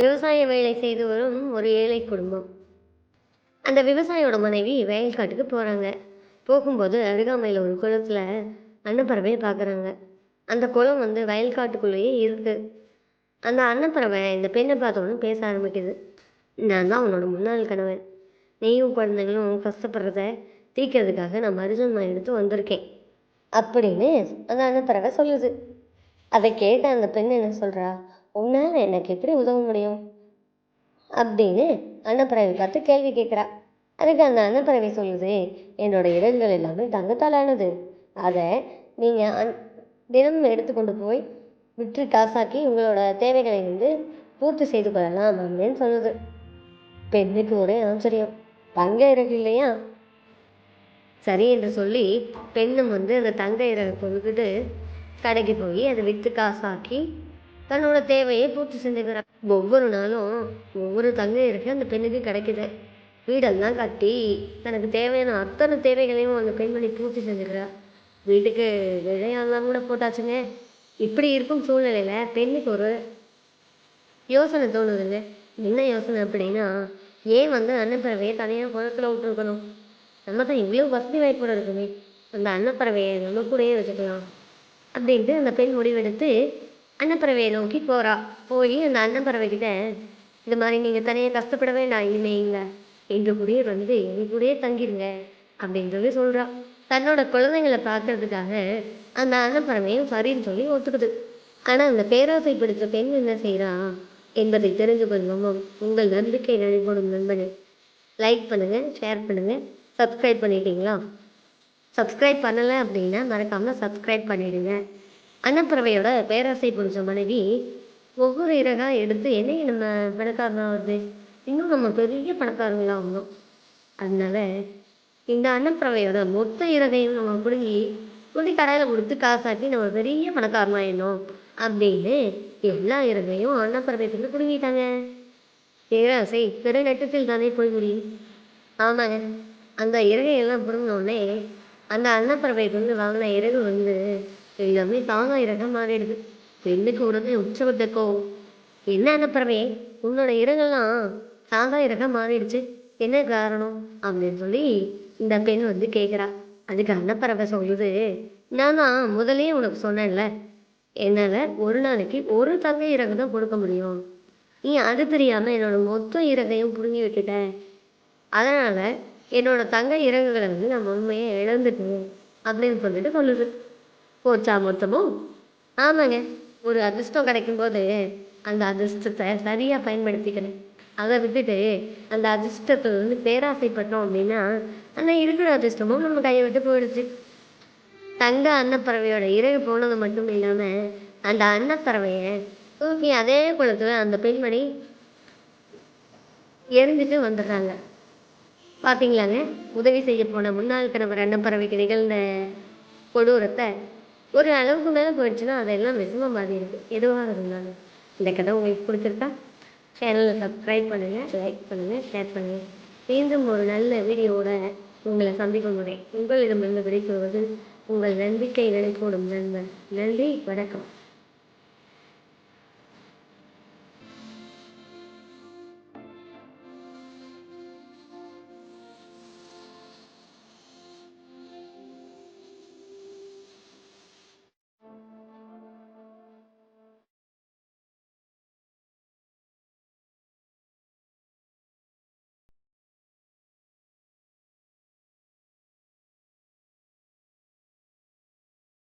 விவசாய வேலை செய்து வரும் ஒரு ஏழை குடும்பம். அந்த விவசாயியோட மனைவி வயல்காட்டுக்கு போகிறாங்க போகும்போது அருகாமையில் ஒரு குளத்தில் அன்னப்பறவையை பார்க்குறாங்க அந்த குளம் வந்து வயல்காட்டுக்குள்ளேயே இருக்குது அந்த அன்னப்பறவை இந்த பெண்ணை பார்த்தோன்னு பேச ஆரம்பிக்குது. நான் தான் உன்னோட முன்னாள் கணவன். நீயும் குழந்தைகளும் கஷ்டப்படுறத தீக்கிறதுக்காக நான் மருஜன்மா எடுத்து வந்திருக்கேன். அப்படின்னு அந்த அன்னப்பறவை சொல்லுது. அதை கேட்ட அந்த பெண் என்ன சொல்கிறா உன்னால் எனக்கு எப்படி உதவ முடியும்? அப்படின்னு அன்னப்பறவை பார்த்து கேள்வி கேட்குறா. அதுக்கு அந்த அன்னப்பறவை சொல்லுது என்னோட இடங்கள் எல்லாமே தங்கத்தாலானது அதை நீங்கள் அந் தினமும் எடுத்துக்கொண்டு போய் விற்று காசாக்கி உங்களோட தேவைகளை வந்து பூர்த்தி செய்து கொள்ளலாம் அப்படின்னு சொல்லுது. பெண்ணுக்கு ஒரே ஆச்சரியம். தங்க இறகு இல்லையா? சரி என்று சொல்லி பெண்ணும் வந்து அந்த தங்க இறகு கொடுத்துட்டு கடைக்கு போய் அதை விற்று காசாக்கி தன்னோட தேவையை பூர்த்தி செஞ்சுக்கிறான் ஒவ்வொரு நாளும் ஒவ்வொரு தங்க அந்த பெண்ணுக்கு கிடைக்குது. வீடெல்லாம் கட்டி தனக்கு தேவையான அத்தனை தேவைகளையும் அந்த பெண்மணி பூர்த்தி செஞ்சுக்கிறா. வீட்டுக்கு விளையாடலாம் கூட போட்டாச்சுங்க. இப்படி இருக்கும் சூழ்நிலையில் பெண்ணுக்கு ஒரு யோசனை தோணுதுங்க. என்ன யோசனை அப்படின்னா ஏன் வந்து அன்னப்பறவையை தனியாக குளத்தில் விட்டுருக்கணும்? நம்ம தான் இவ்வளோ வசதி வாய்ப்போட இருக்குமே. அந்த அன்னப்பறவையை நம்ம கூடயே வச்சுக்கலாம். அப்படின்ட்டு அந்த பெண் முடிவெடுத்து அன்னப்பறவையை நோக்கி போகிறா போய் அந்த அன்னப்பறவைக்கிட்ட இது மாதிரி நீங்கள் தனியாக கஷ்டப்படவே நான் இனிமே இல்லை. எங்கள் கூடயே வந்து எங்கள் கூடயே தங்கிடுங்க அப்படின்றது சொல்கிறா தன்னோட குழந்தைங்களை பார்க்கறதுக்காக அந்த அன்னப்பறவையும் சரின்னு சொல்லி ஒத்துக்குது. ஆனால் அந்த பேராசை பிடித்த பெண் என்ன செய்கிறா என்பதை தெரிஞ்சு கொள்வோம் உங்கள் நம்பிக்கை நடைபெறும் நண்பர்கள். லைக் பண்ணுங்கள் ஷேர் பண்ணுங்கள் சப்ஸ்கிரைப் பண்ணிட்டீங்களா? சப்ஸ்கிரைப் பண்ணலை அப்படின்னா மறக்காமல் சப்ஸ்கிரைப் பண்ணிவிடுங்க அன்னப்பறவையோட பேராசை பிடிச்ச மனைவி ஒவ்வொரு இறகாக எடுத்து என்னைக்கு நம்ம பணக்காரனாக வருது? இன்னும் நம்ம பெரிய பணக்காரங்களாகணும் அதனால இந்த அன்னப்பறவையோட மொத்த இறகையும் நம்ம பிடுங்கி துணி கடையில் கொடுத்து காசாக்கி நம்ம பெரிய பணக்காரனாயிடணும் அப்படின்னு எல்லா இறகையும் அன்னப்பறவைக்கு பிடுங்கிட்டாங்க. பேராசை பெருநட்டத்தில் தானே போய் முடியும் ஆமாங்க. அந்த இறகையெல்லாம் பிடுங்கினோடனே அந்த அன்னப்பறவைக்கு வந்து வாங்கின இறகு வந்து எல்லாமே தானா இறகா மாறிடுது பெண்ணுக்கு உடனே உற்சவத்துக்கோ? என்ன அன்னப்பறவை உன்னோட இரங்கெல்லாம் சாதா இறகா மாறிடுச்சு. என்ன காரணம்? அப்படின்னு சொல்லி இந்த பெண் வந்து கேட்குறா அதுக்கு அன்னப்பறவை சொல்லுது நான் தான் முதலே உனக்கு சொன்னேன்ல. என்னால் ஒரு நாளைக்கு ஒரு தங்க இறகு தான் கொடுக்க முடியும். நீ அது தெரியாமல் என்னோட மொத்த இறகையும் பிடுங்கி விட்டுட்ட அதனால் என்னோட தங்க இறகுகளை வந்து நான் உண்மையை இழந்துட்டேன். அப்படின்னு சொல்லிட்டு சொல்லுது. போச்சா மொத்தமும்? ஆமாங்க. ஒரு அதிர்ஷ்டம் கிடைக்கும்போது அந்த அதிர்ஷ்டத்தை சரியாக பயன்படுத்திக்கணும். அதை விட்டுட்டு அந்த அதிர்ஷ்டத்தை வந்து பேராசைப்பட்டோம் அப்படின்னா அந்த இருக்கிற அதிர்ஷ்டமும் நம்ம கையை விட்டு போயிடுச்சு. தங்க அன்னப்பறவையோட இறகு போனது மட்டும் இல்லாமல் அந்த அன்னப்பறவையை தூக்கி அதே குளத்தில் அந்த பெண்மணி எரிஞ்சிட்டு வந்துடுறாங்க. பார்த்தீங்களாங்க உதவி செய்ய போன முன்னாள் கணவர் அன்னப்பறவைக்கு நிகழ்ந்த கொடூரத்தை ஒரு அளவுக்கு மேலே போயிடுச்சுன்னா அதெல்லாம் விஷமாக மாறிடுது எதுவாக இருந்தாலும். இந்த கதை உங்களுக்கு பிடிச்சிருக்கா? சேனலை சப்ஸ்கிரைப் பண்ணுங்கள் லைக் பண்ணுங்கள் ஷேர் பண்ணுங்கள் மீண்டும் ஒரு நல்ல வீடியோவோட உங்களை சந்திக்கும் முறை. உங்களிடமிருந்து விடைபெறுவது உங்கள் நம்பிக்கை நினைக்கூடும் நண்பன். நன்றி வணக்கம்.